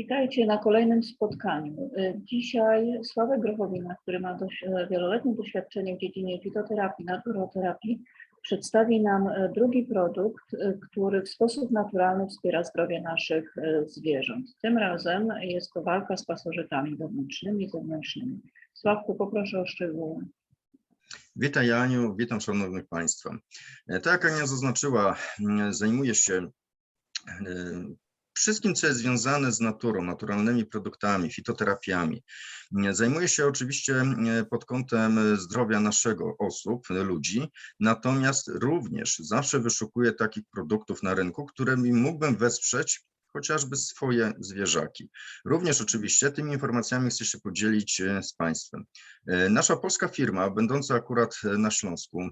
Witajcie na kolejnym spotkaniu. Y, Dzisiaj Sławek Grochowina, który ma dość, e, wieloletnie doświadczenie w dziedzinie fitoterapii, naturoterapii, przedstawi nam e, drugi produkt, e, który w sposób naturalny wspiera zdrowie naszych zwierząt. Tym razem jest to walka z pasożytami wewnętrznymi i zewnętrznymi. Sławku, poproszę o szczegóły. Witaj Aniu, witam szanownych Państwa. Tak jak Ania zaznaczyła, zajmuję się wszystkim, co jest związane z naturą, naturalnymi produktami, fitoterapiami. M, Zajmuję się oczywiście m, pod kątem zdrowia naszego osób, ludzi, natomiast również zawsze wyszukuję takich produktów na rynku, którymi mógłbym wesprzeć chociażby swoje zwierzaki. Również oczywiście tymi informacjami chcę się podzielić e, z Państwem. E, Nasza polska firma, będąca akurat e, na Śląsku,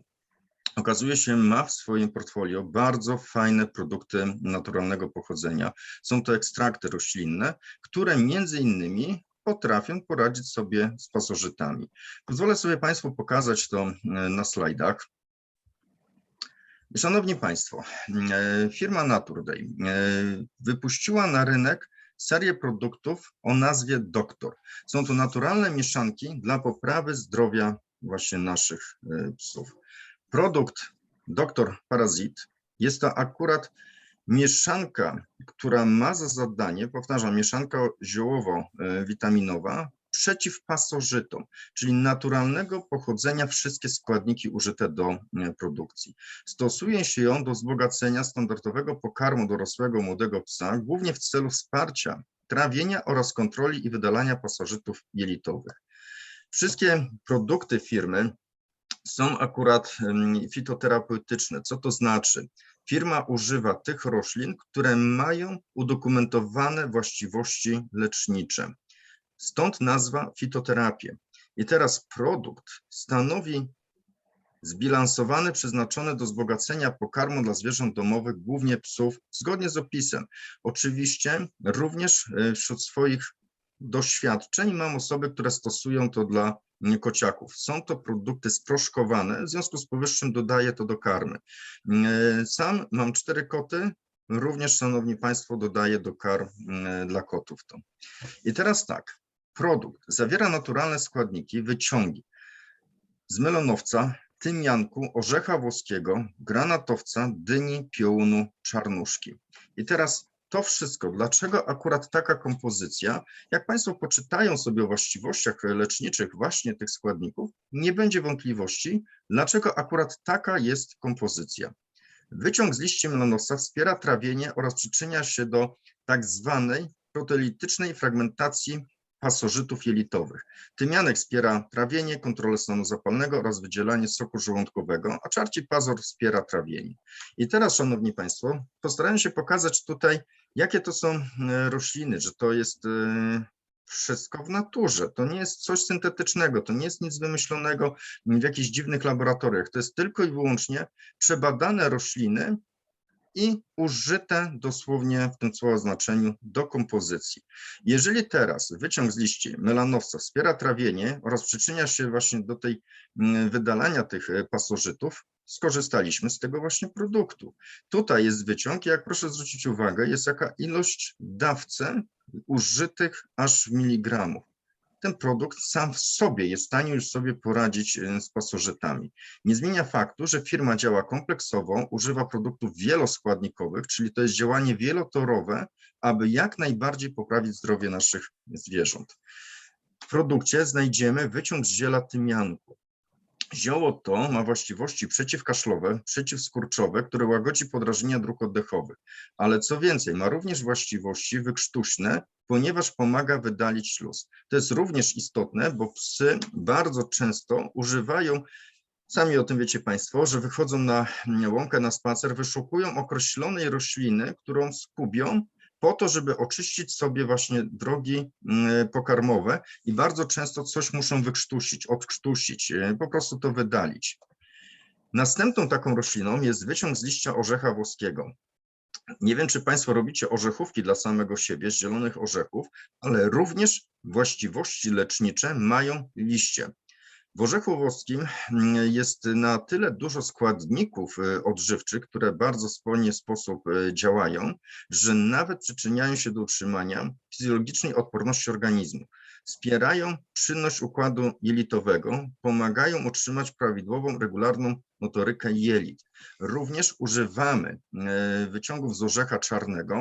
okazuje się ma w swoim portfolio bardzo fajne produkty naturalnego pochodzenia. Są to ekstrakty roślinne, które między innymi potrafią poradzić sobie z pasożytami. Pozwolę sobie Państwu pokazać to e, na slajdach. Szanowni Państwo, e, firma Naturday e, wypuściła na rynek serię produktów o nazwie Doktor. Są to naturalne mieszanki dla poprawy zdrowia właśnie naszych psów. Produkt Doktor Parazit jest to akurat mieszanka, która ma za zadanie, powtarzam, mieszanka ziołowo-witaminowa przeciw pasożytom, czyli naturalnego pochodzenia wszystkie składniki użyte do e, produkcji. Stosuje się ją do wzbogacenia standardowego pokarmu dorosłego młodego psa, głównie w celu wsparcia trawienia oraz kontroli i wydalania pasożytów jelitowych. Wszystkie produkty firmy są akurat fitoterapeutyczne. Co to znaczy? Firma używa tych roślin, które mają udokumentowane właściwości lecznicze. Stąd nazwa fitoterapię. I teraz produkt stanowi zbilansowany, przeznaczony do wzbogacenia pokarmu dla zwierząt domowych, głównie psów, zgodnie z opisem. Oczywiście również e, wśród swoich doświadczeń mam osoby, które stosują to dla kociaków. Są to produkty sproszkowane, w związku z powyższym dodaję to do karmy. E, Sam mam cztery koty, również, szanowni państwo, dodaję do karm mm, dla kotów to. I teraz tak, produkt zawiera naturalne składniki, wyciągi z melonowca, tymianku, orzecha włoskiego, granatowca, dyni, piołunu, czarnuszki. I teraz to wszystko, dlaczego akurat taka kompozycja? Jak Państwo poczytają sobie o właściwościach leczniczych właśnie tych składników, nie będzie wątpliwości, dlaczego akurat taka jest kompozycja. Wyciąg z liści melonowca wspiera trawienie oraz przyczynia się do tak zwanej proteolitycznej fragmentacji pasożytów jelitowych. Tymianek wspiera trawienie, kontrolę stanu zapalnego oraz wydzielanie soku żołądkowego, a czarci pazur wspiera trawienie. I teraz, Szanowni Państwo, postaram się pokazać tutaj, jakie to są e, rośliny, że to jest e, wszystko w naturze. To nie jest coś syntetycznego, to nie jest nic wymyślonego w jakichś dziwnych laboratoriach. To jest tylko i wyłącznie przebadane rośliny i użyte dosłownie w tym słowa znaczeniu do kompozycji. Jeżeli teraz wyciąg z liści melanowca wspiera trawienie oraz przyczynia się właśnie do tej mm, wydalania tych e, pasożytów, skorzystaliśmy z tego właśnie produktu. Tutaj jest wyciąg i jak proszę zwrócić uwagę, jest jaka ilość dawce użytych aż w miligramów. Ten produkt sam w sobie jest w stanie już sobie poradzić e, z pasożytami. Nie zmienia faktu, że firma działa kompleksowo, używa produktów wieloskładnikowych, czyli to jest działanie wielotorowe, aby jak najbardziej poprawić zdrowie naszych zwierząt. W produkcie znajdziemy wyciąg z ziela tymianku. Zioło to ma właściwości przeciwkaszlowe, przeciwskurczowe, które łagodzi podrażnienia dróg oddechowych, ale co więcej, ma również właściwości wykrztuśne, ponieważ pomaga wydalić śluz. To jest również istotne, bo psy bardzo często używają, sami o tym wiecie Państwo, że wychodzą na łąkę na spacer, wyszukują określonej rośliny, którą skubią po to, żeby oczyścić sobie właśnie drogi mm, pokarmowe i bardzo często coś muszą wykrztusić, odkrztusić, e, po prostu to wydalić. Następną taką rośliną jest wyciąg z liścia orzecha włoskiego. Nie wiem, czy Państwo robicie orzechówki dla samego siebie z zielonych orzechów, ale również właściwości lecznicze mają liście. W orzechu włoskim mm, jest na tyle dużo składników y, odżywczych, które bardzo spójnie sposób y, działają, że nawet przyczyniają się do utrzymania fizjologicznej odporności organizmu. Wspierają czynność układu jelitowego, pomagają utrzymać prawidłową, regularną motorykę jelit. Również używamy y, wyciągów z orzecha czarnego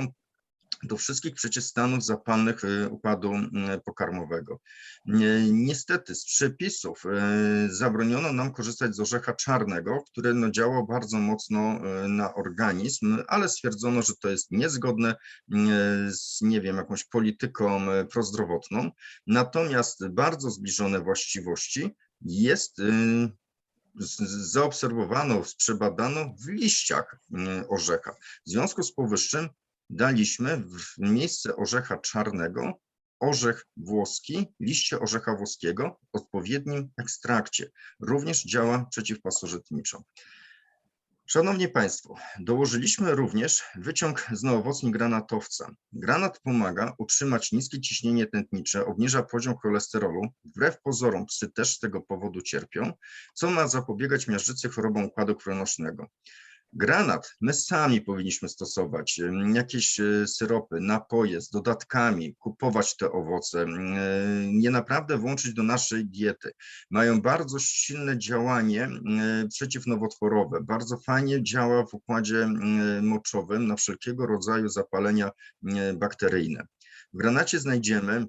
do wszystkich przeciwstanów zapalnych y, układu y, pokarmowego. Nie- Niestety z przepisów y, zabroniono nam korzystać z orzecha czarnego, który no, działał bardzo mocno y, na organizm, ale stwierdzono, że to jest niezgodne y, z, nie wiem, jakąś polityką y, prozdrowotną. Natomiast bardzo zbliżone właściwości jest y, zaobserwowano, przebadano w liściach y, orzecha. W związku z powyższym daliśmy w miejsce orzecha czarnego orzech włoski, liście orzecha włoskiego w odpowiednim ekstrakcie. Również działa przeciwpasożytniczo. Szanowni Państwo, dołożyliśmy również wyciąg z nowocni granatowca. Granat pomaga utrzymać niskie ciśnienie tętnicze, obniża poziom cholesterolu. Wbrew pozorom psy też z tego powodu cierpią, co ma zapobiegać miażdżycy chorobom układu krwionośnego. Granat my sami powinniśmy stosować, jakieś y, syropy, napoje z dodatkami, kupować te owoce, nie naprawdę włączyć do naszej diety. Mają bardzo silne działanie y, przeciwnowotworowe, bardzo fajnie działa w układzie y, moczowym na wszelkiego rodzaju zapalenia bakteryjne. W granacie znajdziemy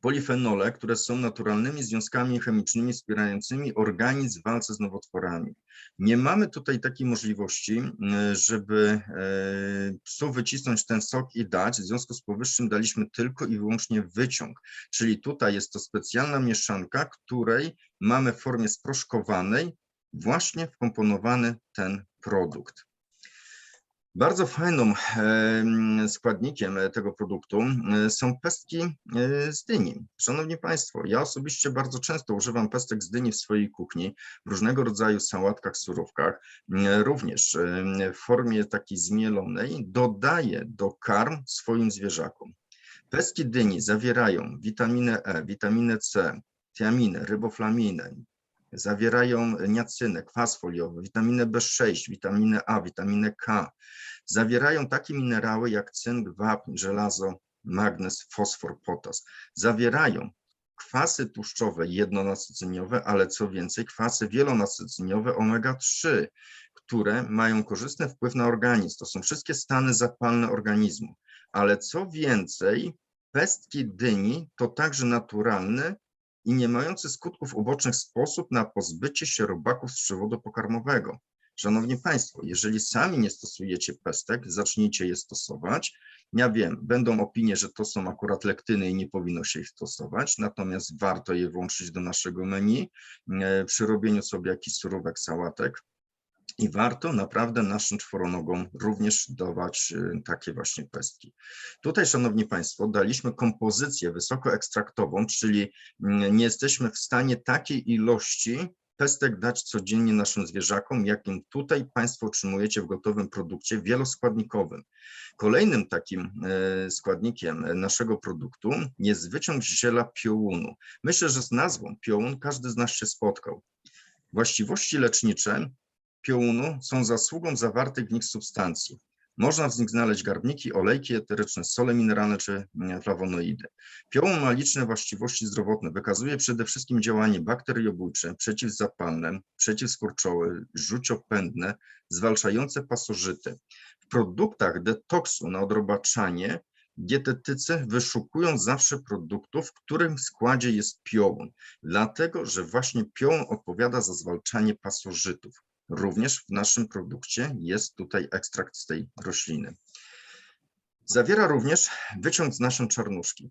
polifenole, które są naturalnymi związkami chemicznymi wspierającymi organizm w walce z nowotworami. Nie mamy tutaj takiej możliwości, y, żeby y, psu wycisnąć ten sok i dać, w związku z powyższym daliśmy tylko i wyłącznie wyciąg, czyli tutaj jest to specjalna mieszanka, której mamy w formie sproszkowanej właśnie wkomponowany ten produkt. Bardzo fajną em, składnikiem e, tego produktu e, są pestki e, z dyni. Szanowni Państwo, ja osobiście bardzo często używam pestek z dyni w swojej kuchni, w różnego rodzaju sałatkach, surówkach, również w formie takiej zmielonej, dodaję do karm swoim zwierzakom. Pestki dyni zawierają witaminę E, witaminę C, tiaminę, ryboflaminę, zawierają niacynę, kwas foliowy, witaminę B6, witaminę A, witaminę K. Zawierają takie minerały jak cynk, wapń, żelazo, magnez, fosfor, potas. Zawierają kwasy tłuszczowe jednonasyceniowe, ale co więcej, kwasy wielonasyceniowe omega-3, które mają korzystny wpływ na organizm. To są wszystkie stany zapalne organizmu. Ale co więcej, pestki dyni to także naturalny i nie mający skutków ubocznych sposób na pozbycie się robaków z przewodu pokarmowego. Szanowni Państwo, jeżeli sami nie stosujecie pestek, zacznijcie je stosować. Ja wiem, będą opinie, że to są akurat lektyny i nie powinno się ich stosować, natomiast warto je włączyć do naszego menu e, przy robieniu sobie jakichś surówek, sałatek. I warto naprawdę naszym czworonogom również dawać e, takie właśnie pestki. Tutaj, Szanowni Państwo, daliśmy kompozycję wysokoekstraktową, czyli mm, nie jesteśmy w stanie takiej ilości pestek dać codziennie naszym zwierzakom, jakim tutaj Państwo otrzymujecie w gotowym produkcie wieloskładnikowym. Kolejnym takim e, składnikiem naszego produktu jest wyciąg ziela piołunu. Myślę, że z nazwą piołun każdy z nas się spotkał. Właściwości lecznicze piołunu są zasługą zawartych w nich substancji. Można w nich znaleźć garbniki, olejki eteryczne, sole mineralne czy mm, flawonoidy. Piołun ma liczne właściwości zdrowotne. Wykazuje przede wszystkim działanie bakteriobójcze, przeciwzapalne, przeciwskurczołe, rzuciopędne, zwalczające pasożyty. W produktach detoksu na odrobaczanie dietetycy wyszukują zawsze produktów, w którym składzie jest piołun, dlatego że właśnie piołun odpowiada za zwalczanie pasożytów. Również w naszym produkcie jest tutaj ekstrakt z tej rośliny. Zawiera również wyciąg z nasion czarnuszki.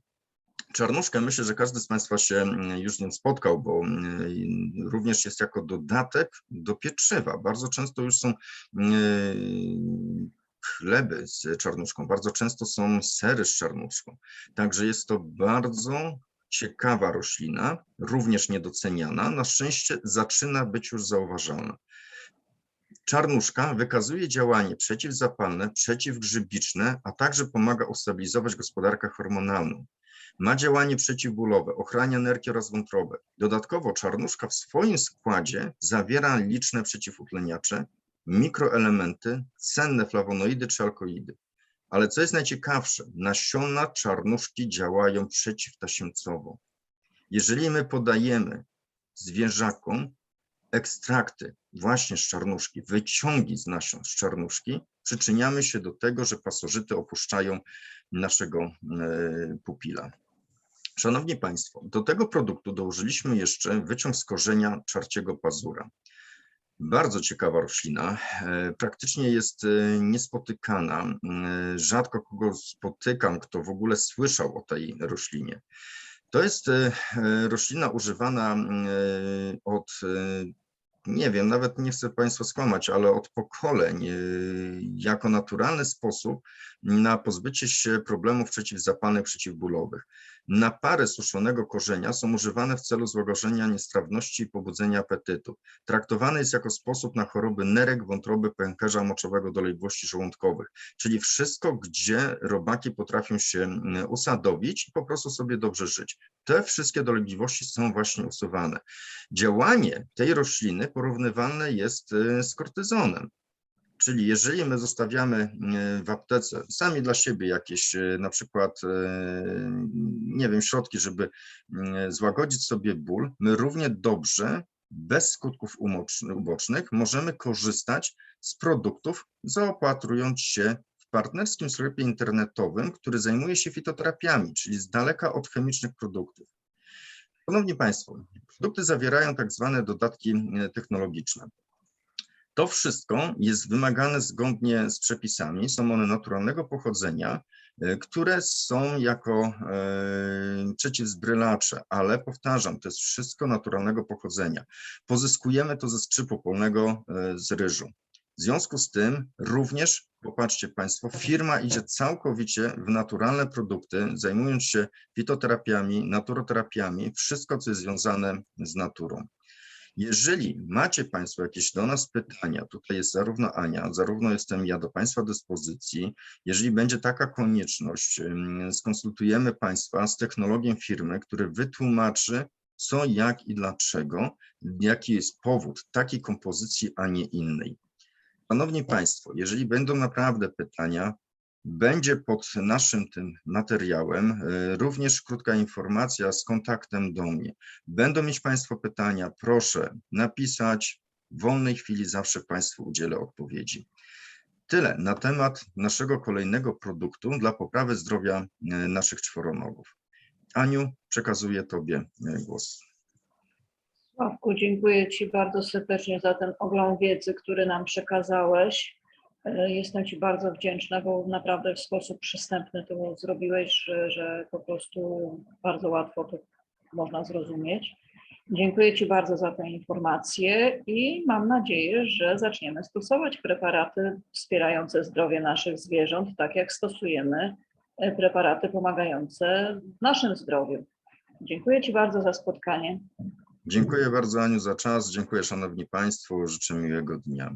Czarnuszkę myślę, że każdy z Państwa się mm, już z nią spotkał, bo mm, również jest jako dodatek do pieczywa. Bardzo często już są mm, chleby z czarnuszką, bardzo często są sery z czarnuszką. Także jest to bardzo ciekawa roślina, również niedoceniana. Na szczęście zaczyna być już zauważalna. Czarnuszka wykazuje działanie przeciwzapalne, przeciwgrzybiczne, a także pomaga ustabilizować gospodarkę hormonalną. Ma działanie przeciwbólowe, ochrania nerki oraz wątrobę. Dodatkowo czarnuszka w swoim składzie zawiera liczne przeciwutleniacze, mikroelementy, cenne flawonoidy czy alkoidy. Ale co jest najciekawsze, nasiona czarnuszki działają przeciwtasiemcowo. Jeżeli my podajemy zwierzakom ekstrakty właśnie z czarnuszki, wyciągi z nasion z czarnuszki, przyczyniamy się do tego, że pasożyty opuszczają naszego e, pupila. Szanowni Państwo, do tego produktu dołożyliśmy jeszcze wyciąg z korzenia czarciego pazura. Bardzo ciekawa roślina, e, praktycznie jest e, niespotykana. E, Rzadko kogo spotykam, kto w ogóle słyszał o tej roślinie. To jest roślina używana od, nie wiem, nawet nie chcę Państwa skłamać, ale od pokoleń jako naturalny sposób na pozbycie się problemów przeciwzapalnych, przeciwbólowych. Napary suszonego korzenia są używane w celu złagodzenia niestrawności i pobudzenia apetytu. Traktowany jest jako sposób na choroby nerek, wątroby, pęcherza moczowego, dolegliwości żołądkowych, czyli wszystko, gdzie robaki potrafią się mm, usadowić i po prostu sobie dobrze żyć. Te wszystkie dolegliwości są właśnie usuwane. Działanie tej rośliny porównywalne jest y, z kortyzonem. Czyli jeżeli my zostawiamy e, w aptece sami dla siebie jakieś e, na przykład, e, nie wiem, środki, żeby złagodzić sobie ból, my równie dobrze, bez skutków ubocznych, możemy korzystać z produktów, zaopatrując się w partnerskim sklepie internetowym, który zajmuje się fitoterapiami, czyli z daleka od chemicznych produktów. Szanowni Państwo, produkty zawierają tak zwane dodatki technologiczne. To wszystko jest wymagane zgodnie z przepisami, są one naturalnego pochodzenia, e, które są jako e, przeciwzbrylacze, ale powtarzam, to jest wszystko naturalnego pochodzenia. Pozyskujemy to ze skrzypu polnego e, z ryżu. W związku z tym również, popatrzcie Państwo, firma idzie całkowicie w naturalne produkty, zajmując się fitoterapiami, naturoterapiami, wszystko, co jest związane z naturą. Jeżeli macie Państwo jakieś do nas pytania, tutaj jest zarówno Ania, zarówno jestem ja do Państwa dyspozycji. Jeżeli będzie taka konieczność, skonsultujemy Państwa z technologiem firmy, który wytłumaczy, co, jak i dlaczego, jaki jest powód takiej kompozycji, a nie innej. Szanowni Państwo, jeżeli będą naprawdę pytania, będzie pod naszym tym materiałem y, również krótka informacja z kontaktem do mnie. Będą mieć Państwo pytania, proszę napisać. W wolnej chwili zawsze Państwu udzielę odpowiedzi. Tyle na temat naszego kolejnego produktu dla poprawy zdrowia y, naszych czworonogów. Aniu, przekazuję Tobie y, głos. Sławku, dziękuję Ci bardzo serdecznie za ten ogrom wiedzy, który nam przekazałeś. Jestem Ci bardzo wdzięczna, bo naprawdę w sposób przystępny to zrobiłeś, że, że po prostu bardzo łatwo to można zrozumieć. Dziękuję Ci bardzo za tę informację i mam nadzieję, że zaczniemy stosować preparaty wspierające zdrowie naszych zwierząt, tak jak stosujemy e, preparaty pomagające w naszym zdrowiu. Dziękuję Ci bardzo za spotkanie. Dziękuję bardzo Aniu za czas, dziękuję Szanowni Państwu, życzę miłego dnia.